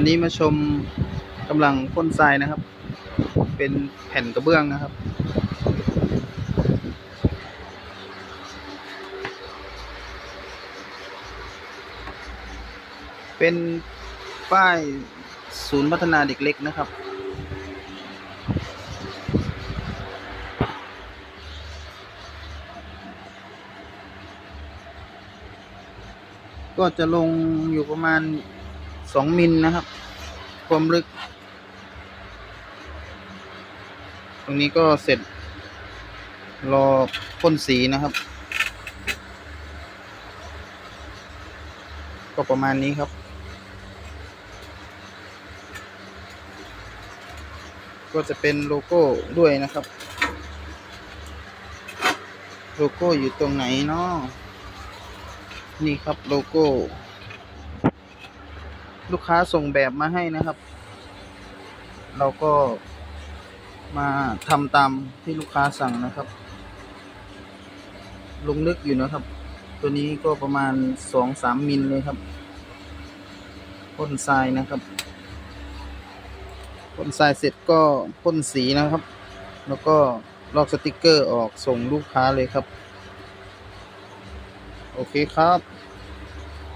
วันนี้มาชมกำลังพ่นทรายนะครับ เป็นแผ่นกระเบื้องนะครับ เป็นป้ายศูนย์พัฒนาเด็กเล็กนะครับ ก็จะลงอยู่ประมาณ สองมิลนะครับ ความลึก ตรงนี้ก็เสร็จ รอพ่นสีนะครับ ก็ประมาณนี้ครับ ก็จะเป็นโลโก้ด้วยนะครับ โลโก้อยู่ตรงไหนเนาะนี่ครับโลโก้ ลูกค้าส่งแบบมาให้นะครับ เราก็มาทำตามที่ลูกค้าสั่งนะครับ ลงลึกอยู่นะครับ ตัวนี้ก็ประมาณสองสามมิลเลยครับพ่นทรายนะครับพ่นทรายเสร็จก็พ่นสีนะครับ แล้วก็ลอกสติกเกอร์ออกส่งลูกค้าเลยครับ โอเคครับ